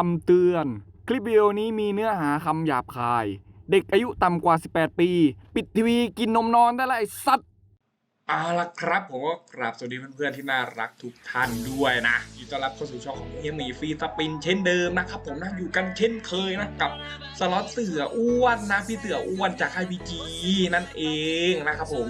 คำเตือน คลิปวิดีโอนี้มีเนื้อหาคำหยาบคาย เด็กอายุต่ำกว่า 18 ปี ปิดทีวีกินนมนอนได้และไอ้สัตว์เอาละครับ ผมก็กราบสวัสดีเพื่อนๆที่น่ารักทุกท่านด้วยนะยินดีต้อนรับเข้าสู่ช่องของเฮียหมีฟรีสปินเช่นเดิมนะครับผมนะอยู่กันเช่นเคยนะกับสล็อตเสืออ้วนนะพี่เสืออ้วนจากไฮพีจีนั่นเองนะครับผม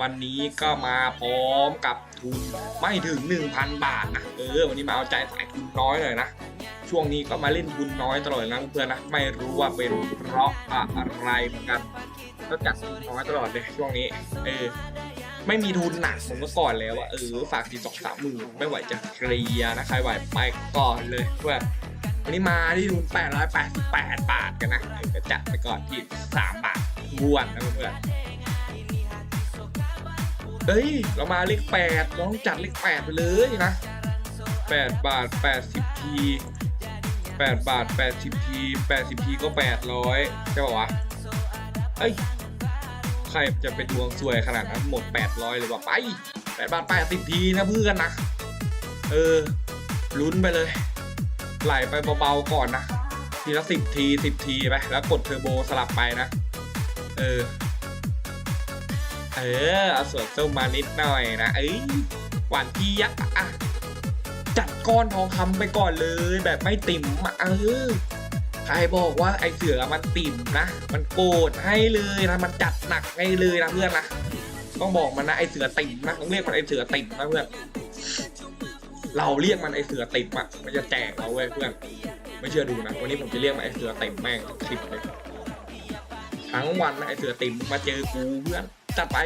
วันนี้ก็มาพร้อมกับทุนไม่ถึง 1,000 บาทนะเออวันนี้มาเอาใจสายทุนน้อยหน่อยนะ ช่วงนี้ก็มาเล่นทุนน้อยตลอดนะเพื่อนนะไม่รู้ว่าเป็นเพราะอะไรเหมือนกันก็จัดทุนน้อยตลอดเลยช่วงนี้ เออไม่มีทุนหนักผมก็ก่อนแล้วว่าเออฝากทีสองสามหมื่นไม่ไหวจะเคลียร์นะใครไหวไปก่อนเลยเพื่อนวันนี้มาที่ทุน888บาทกันนะก็จัดไปก่อนที่3บาททวนนะเพื่อนเฮ้ยเรามาเลขแปดต้องจัดเลขแปดไปเลยนะ8บาท80ที 8 บาท 80 ที 80 ทีก็ 800 ใช่ป่าวะ เอ้ย ใครจะเป็นดวงสวยขนาดนั้นหมด 800 เลยว่าไป 8 บาท 80 ทีนะเพื่อนนะ เออ ลุ้นไปเลย ไหลไปเบาๆก่อนนะ ทีละ 10 ที 10 ทีไป แล้วกดเทอร์โบสลับไปนะ เออ เออ เอาส่วนเส้มมานิดหน่อยนะ เอ้ย หวานเจี๊ยบอะ จัดก้อนทองคำไปก่อนเลย แบบไม่ติ่มอะเออใครบอกว่าไอเสือมันติ่มนะ มันโกรธให้เลยนะ มันจัดหนักให้เลยนะเพื่อนนะต้องบอกมันนะไอเสือติ่มนะต้องเรียกมันไอเสือติ่มนะเพื่อนเราเรียกมันไอเสือติ่มอะมันจะแจกเราเว้ยเพื่อน ไม่เชื่อดูนะวันนี้ผมจะเรียกมันไอเสือติ่มแม่งคลิปเลยทั้งวันนะไอเสือติ่มมาเจอกูเพื่อนจัดไป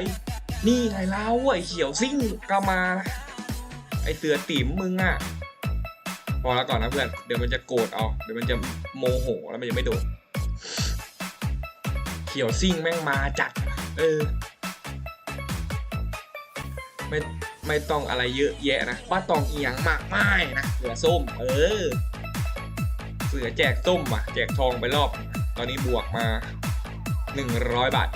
นี่ไงเล่าไอเขียวซิ่งก็มานะ ไอเสือติ่มมึงอะพอแล้วก่อนนะเพื่อน เดี๋ยวมันจะโกรธเอา เดี๋ยวมันจะโมโหแล้วมันจะไม่โดดเขียวซิ่งแม่งมาจัด เออ ไม่ไม่ต้องอะไรเยอะแยะนะว่าต้องเอียงมากไมายนะ เสือส้ม เออ เสือแจกส้มว่ะ แจกทองไปรอบ ตอนนี้บวกมา 100 บาท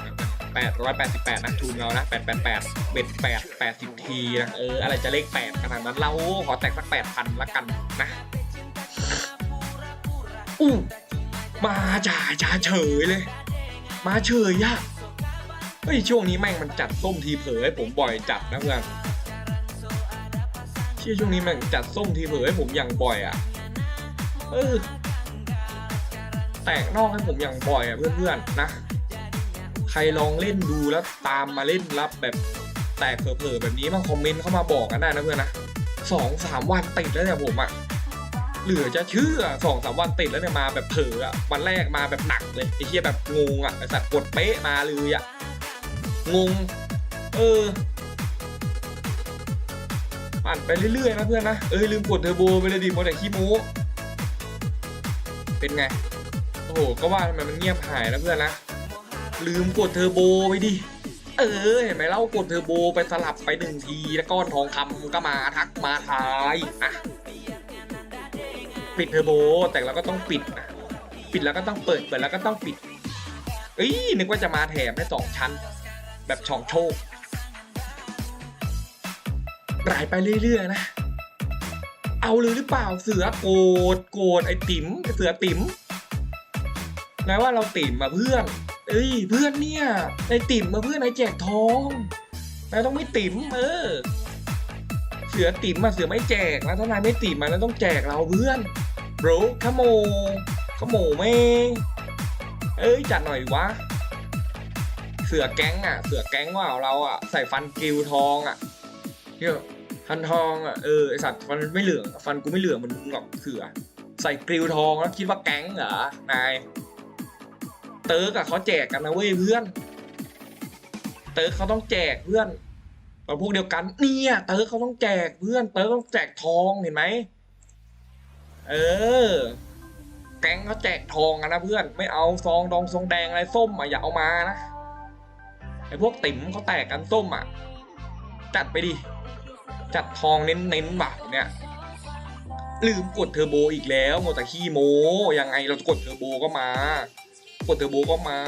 888 นะทุนเรานะ 888 เบ็ด8 80 ทีนะเอออะไรจะเลข 8 ขนาดนั้นเราขอแตกสัก 8,000 ละกันนะ อู้มาจ่าจ่าเฉยเลย มาเฉยอะเฮ้ยช่วงนี้แม่งมันจัดส้มทีเผยให้ผมบ่อยจัดนะเพื่อนเชี่ยช่วงนี้แม่งจัดส้มทีเผยให้ผมอย่างบ่อยอะเออ แตกนอกให้ผมอย่างบ่อยอะเพื่อนๆนะ ใครลองเล่นดูแล้วตามมาเล่นรับแบบแตกเผลอๆแบบนี้มาคอมเมนต์เข้ามาบอกกันได้นะเพื่อนนะสองสามวันติดแล้วเนี่ยผมอะเหลือจะเชื่อสองสามวันติดแล้วเนี่ยมาแบบเผลออะวันแรกมาแบบหนักเลยไอ้เหี้ยแบบงงอะไอ้สัตว์กดเป๊ะมาเลยอะงง เออปั่นไปเรื่อยๆนะเพื่อนนะเออลืมกดเทอร์โบไปเลยดิโมแต่ขี้โม้เป็นไง โอ้โห ก็ว่าทำไมมันเงียบหายนะเพื่อนนะ ลืมกดเทอร์โบไปดิ เออเห็นไหมเล่ากดเทอร์โบไปสลับไปหนึ่งที แล้วก้อนทองคำก็มาทักมาทายอะปิดเทอร์โบแต่เราก็ต้องปิดนะปิดแล้วก็ต้องเปิดเปิดแล้วก็ต้องปิดเอ้ยนึกว่าจะมาแถมได้สองชั้น แบบช่องโชครายไปเรื่อยๆนะ เอาเลยหรือเปล่าเสือโกรธโกรธไอ้ติ๋มเสือติ๋มนะว่าเราติ๋มมาเพื่อน เอ้ยเพื่อนเนี่ยไอติ่มมาเพื่อนไอแจกทองนายต้องไม่ติ่มเออ เสือติ่มมาเสือไม่แจกนะถ้านายไม่ติ่มมาแล้วต้องแจกเราเพื่อนโบรขโมขโมแม่เอ้ยจัดหน่อยวะเสือแก๊งอะ เสือแก๊งว่าเราอะใส่ฟันกิวทองอะเนี่ยฟันทองอะเออไอสัตว์ฟันไม่เหลืองฟันกูไม่เหลืองเหมันมึงหรอกเสือใส่กริวทองแล้วคิดว่าแก๊งเหรอนาย ติร์กอะเขาแจกกันนะเว้ยเพื่อน เติร์กเขาต้องแจกเพื่อนเราพวกเดียวกันเนี่ยเติร์กเขาต้องแจกเพื่อน เติร์กต้องแจกทองเห็นไหมเออ แก๊งเขาแจกทองกันนะเพื่อน ไม่เอาซองดองซองแดงอะไรส้มอะอย่าเอามานะไอพวกติ๋มเขาแตกกันส้มอะจัดไปดิจัดทองเน้นๆแบบเนี่ยลืมกดเทอร์โบอีกแล้วโมแต่ขี้โมยังไงเราจะกดเทอร์โบก็มา กดเทอร์โบก็มา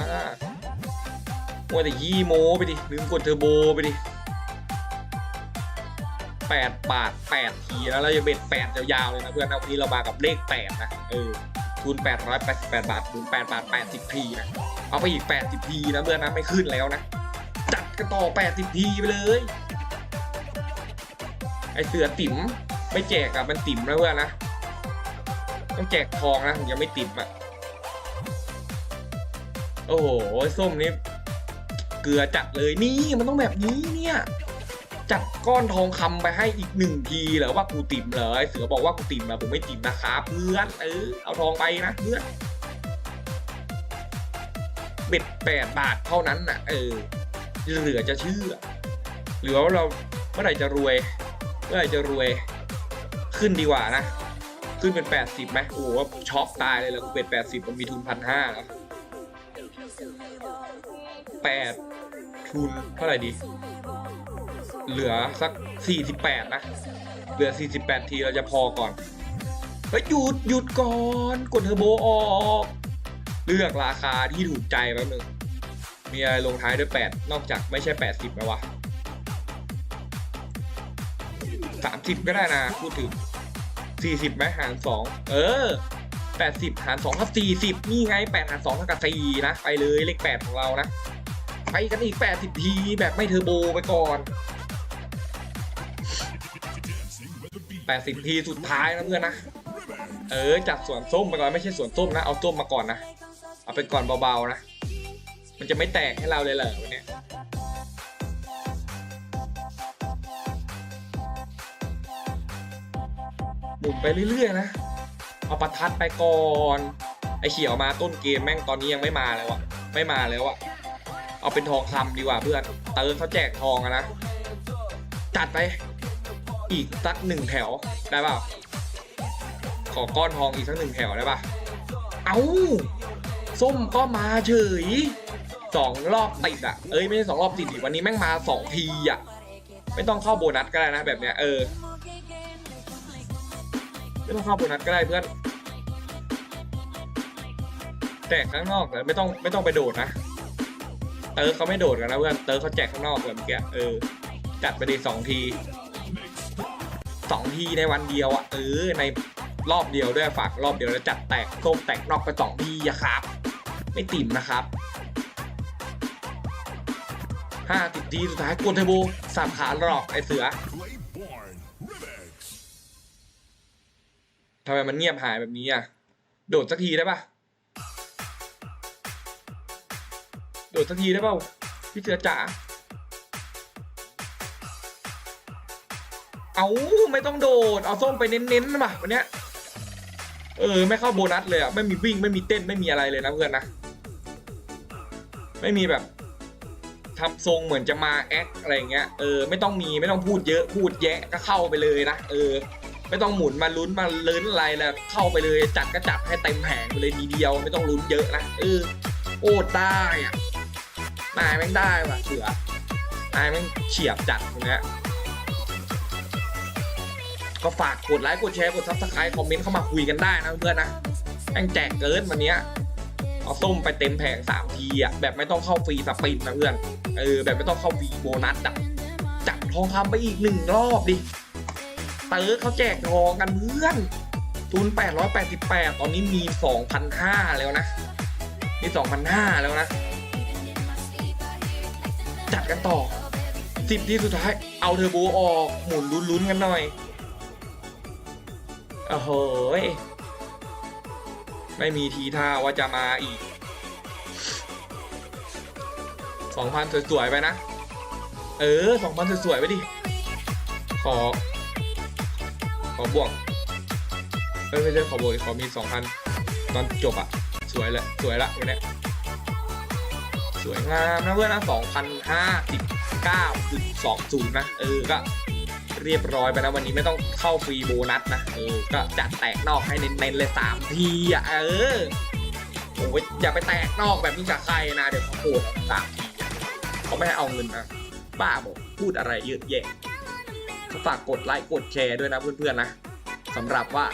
ว่าแต่ยี่โมไปดิลืมกดเทอร์โบไปดิแปดบาทแปดทีแล้วเราจะเบ็ดแปดยาวๆเลยนะเพื่อนนะวันนี้เรามากับเลขแปดนะเออทุนแปดร้อยแปดสิบแปดบาททุนแปดบาทแปดสิบทีนะเอาไปอีกแปดสิบทีนะเพื่อนนะไม่ขึ้นแล้วนะจัดกันต่อแปดสิบทีไปเลยไอเสือติ๋มไม่แจกอะมันติ๋มนะเพื่อนนะต้องแจกทองนะถึงไม่ติ๋มอะ โอ้โหส้มนี่เกลือจัดเลยนี่มันต้องแบบนี้เนี่ยจัดก้อนทองคำไปให้อีกหนึ่งทีเหรอว่ากูติ่มเหรอเสือบอกว่ากูติ่มนะผมไม่ติ่มนะครับเพื่อนเออเอาทองไปนะเพื่อนเบ็ดแปดบาทเท่านั้นน่ะ เออเหลือจะเชื่อหรือว่าเราเมื่อไหร่จะรวย เมื่อไหร่จะรวย ขึ้นดีกว่านะ ขึ้นเป็นแปดสิบไหมโอ้โหช็อกตายเลยแล้วกูเบ็ดแปดสิบมันมีทุนพันห้าแล้ว แปดทุนเท่าไหร่ดี เหลือสัก48นะ เหลือ48ทีเราจะพอก่อนเฮ้ยหยุดหยุดก่อน กดเทอร์โบออกเลือกราคาที่ถูกใจแป๊บนึง มีอะไรลงท้ายด้วย 8 นอกจากไม่ใช่ 80แล้ววะ 30 ก็ได้นะ พูดถึง 40ไหมหาร 2 เออ 80 หาร2กับ40 นี่ไง 8 หาร2เท่ากับ4นะ ไปเลยเลข 8 ของเรานะ ไปกันอีก 80 ทีแบบไม่เทอร์โบไปก่อน 80 ทีสุดท้ายนะเพื่อนนะ เออจัดสวนส้มไปก่อนไม่ใช่สวนส้มนะ เอาส้มมาก่อนนะ เอาไปก่อนเบาๆนะ มันจะไม่แตกให้เราเลยเหรอวันนี้หมุนไปเรื่อยๆนะ เอาประทัดไปก่อน ไอเขียวมาต้นเกมแม่งตอนนี้ยังไม่มาแล้วะไม่มาแล้วอะ เอาเป็นทองคำดีกว่าเพื่อนเติร์เขาแจกทองอะนะจัดไป อีกสักหนึ่งแถวได้ป่าขอก้อนทองอีกสักหนึ่งแถวได้ป่ะเอาส้มก็มาเฉยสองรอบติดอะเอ้ยไม่ใช่สองรอบติดดิวันนี้แม่งมาสองทีอะไม่ต้องเข้าโบนัสก็ได้นะแบบเนี้ยเออไม่ต้องเข้าโบนัสก็ได้เพื่อนแจกข้างนอกแต่ไม่ต้องไม่ต้องไปโดดนะ เติร์กเขาไม่โดดกันนะเพื่อนเติร์กเขาแจกข้างนอกเลยเมื่อกี้เออจัดไปดีสองทีสองทีในวันเดียวอะเออในรอบเดียวด้วยฝากรอบเดียวแล้วจัดแตกโคมแตกนอกไปสองทีอะครับ ไม่ติ่มนะครับห้าติดทีสุดท้ายกวนเทอร์โบสามขาหลอกไอเสือทำไมมันเงียบหายแบบนี้อะ โดดสักทีได้ปะ ดสักทีได้เปล่าพี่เสือจ๋าเอาไม่ต้องโดด เอาส้มไปเน้นๆมาวันเนี้ยเออไม่เข้าโบนัสเลยอะไม่มีวิ่งไม่มีเต้นไม่มีอะไรเลยนะเพื่อนนะไม่มีแบบทำทรงเหมือนจะมาแอคอะไรเงี้ยเออไม่ต้องมีไม่ต้องพูดเยอะพูดแยะก็เข้าไปเลยนะเออ ไม่ต้องหมุนมาลุ้นมาเลิ้นอะไรแล้วเข้าไปเลยจัดก็จัดให้เต็มแผงไปเลยทีเดียว ไม่ต้องลุ้นเยอะนะเออโอดได้อะ นายแม่งได้ว่ะเสือนายแม่งเฉียบจัดตรงเนี้ยก็ฝากกดไลค์กดแชร์กดซับสไครต์คอมเมนต์เข้ามาคุยกันได้นะเพื่อนนะแม่งแจกเกินวันนี้เอาส้มไปเต็มแผงสามทีอะแบบไม่ต้องเข้าฟรีสปินนะเพื่อนเออแบบไม่ต้องเข้าฟรีโบนัสอะจัดทองคำไปอีกหนึ่งรอบดิเต๋อเขาแจกทองกันเพื่อนทุน888 ตอนนี้มี 2,500 แล้วนะ มี 2,500 แล้วนะ จัดกันต่อ10ทีสุดท้าย เอาเทอร์โบออก หมุนลุ้นๆกันหน่อยโอ้โหยไม่มีทีท่าว่าจะมาอีกสองพันสวยๆไปนะ เออสองพันสวยๆไปดิ ขอ ขอบวกเอ้ยไม่ใช่ขอบวกขอมีสองพันตอนจบอะสวยเลยสวยละวันเนี้ย สวยงามนะเพื่อนนะสองพันห้าสิบเก้าจุดสองศูนย์นะ เออ ก็เรียบร้อยไปนะวันนี้ไม่ต้องเข้าฟรีโบนัสนะ เออ ก็จัดแตกนอกให้เน้นๆเลยสามทีอะ เออโอ้ยอย่าไปแตกนอกแบบนี้กับใครนะ เดี๋ยวเขาโกรธสามทีเขาไม่ให้เอาเงินนะบ้าบอกพูดอะไรเยอะแยะฝากกดไลค์กดแชร์ด้วยนะเพื่อนๆนะสำหรับว่า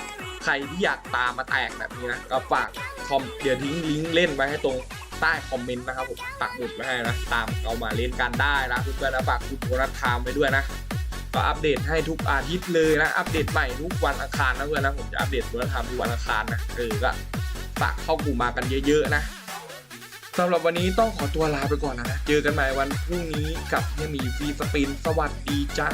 ใครที่อยากตามมาแตกแบบนี้นะ ก็ฝากคอมเดี๋ยวทิ้งลิงก์เล่นไว้ให้ตรง ใต้คอมเมนต์นะครับผมปักหมุดไว้ให้นะ ตามเอามาเล่นกันได้นะเพื่อนๆนะฝากคุณโบนัสไทม์ไว้ด้วยนะก็อัปเดตให้ทุกอาทิตย์เลยนะ อัปเดตใหม่ทุกวันอังคารนะเพื่อนนะผมจะอัปเดตวัฒนธรรมทุกวันอังคารนะเออก็ฝากเข้ากลุ่มมากันเยอะๆนะสำหรับวันนี้ต้องขอตัวลาไปก่อนแล้วนะ เจอกันใหม่วันพรุ่งนี้กับเฮียหมีฟรีสปินสวัสดีจ้า